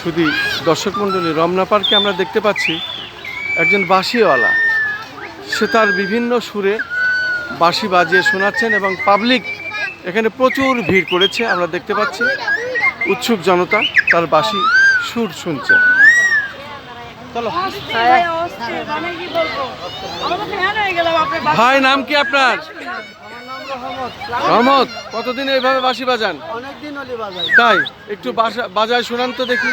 শুধু দর্শক মণ্ডলী রমনা পার্কে আমরা দেখতে পাচ্ছি একজন বাঁশিওয়ালা। সে তার বিভিন্ন সুরে বাঁশি বাজিয়ে শোনাচ্ছেন এবং পাবলিক এখানে প্রচুর ভিড় করেছে আমরা দেখতে পাচ্ছি। উৎসুক জনতা তার বাঁশি সুর শুনছে। ভাই নাম কি আপনার? রহমত। কতদিন এইভাবে বাঁশি বাজান? অনেকদিন হলি বাজাই। তাই একটু বাসা বাজায় শোনান তো দেখি।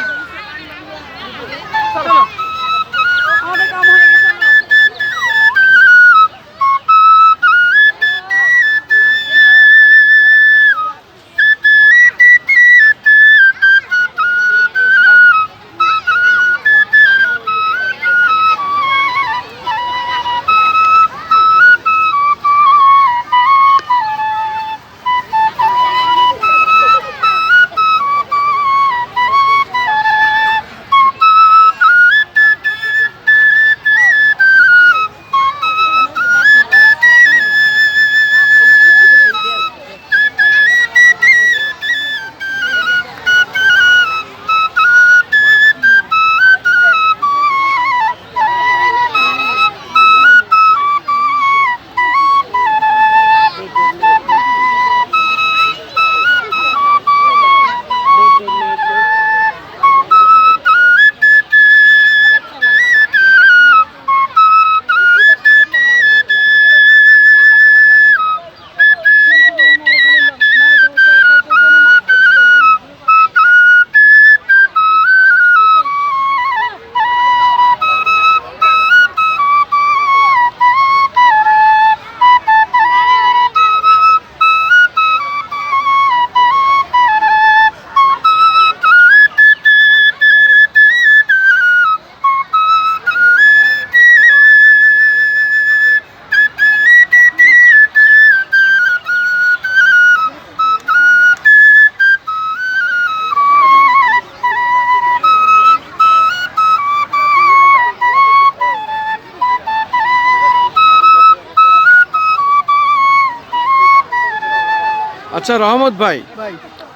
আচ্ছা রহমত ভাই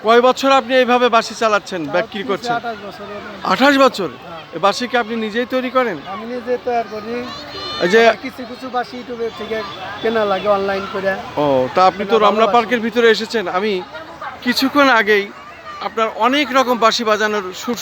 কয় বছর আপনি এইভাবে বাসি চালাচ্ছেন বিক্রি করছেন? আঠাশ বছর বাসি কি আপনি নিজেই তৈরি করেন? আমি নিজে তৈরি করি। যে কিছু কিছু বাসি ইউটিউবে থেকে কেনা লাগে অনলাইন করে। ও তা আপনি তো রমনা পার্কের ভিতরে এসেছেন। আমি কিছুক্ষণ আগেই আপনার অনেক রকম বাসি বাজানোর সুর